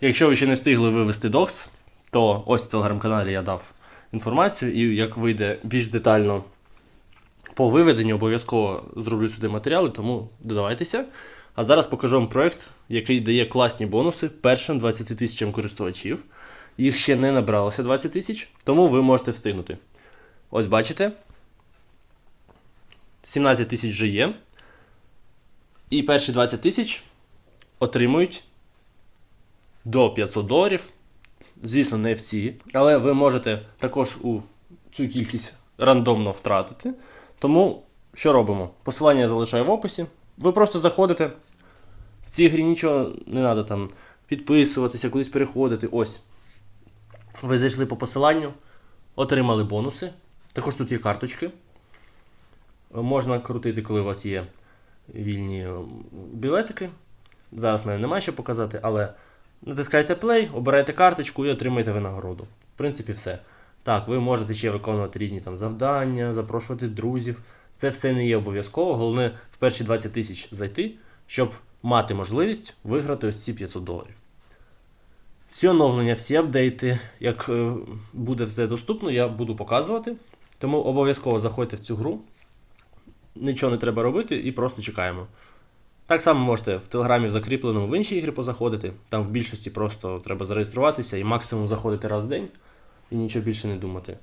Якщо ви ще не встигли вивести докс, то ось в телеграм-каналі я дав інформацію, і як вийде більш детально по виведенню, обов'язково зроблю сюди матеріали, тому додавайтеся. А зараз покажу вам проект, який дає класні бонуси першим 20 тисячам користувачів. Їх ще не набралося 20 тисяч, тому ви можете встигнути. Ось бачите. 17 тисяч вже є. І перші 20 тисяч отримують до 500 доларів. Звісно, не всі, але ви можете також у цю кількість рандомно втратити. Тому що робимо? Посилання я залишаю в описі. Ви просто заходите. В цій грі нічого не треба там підписуватися, кудись переходити. Ось. Ви зайшли по посиланню, отримали бонуси. Також тут є карточки. Можна крутити, коли у вас є вільні білетики. Зараз в мене немає що показати, але натискаєте play, обираєте карточку і отримаєте винагороду. В принципі, все. Так, ви можете ще виконувати різні там завдання, запрошувати друзів. Це все не є обов'язково. Головне в перші 20 тисяч зайти, щоб мати можливість виграти ось ці 500 доларів. Всі оновлення, всі апдейти, як е, буде все доступно, я буду показувати. Тому обов'язково заходьте в цю гру. Нічого не треба робити і просто чекаємо. Так само можете в телеграмі в закріпленому в інші ігри позаходити. Там в більшості просто треба зареєструватися і максимум заходити раз в день і нічого більше не думати.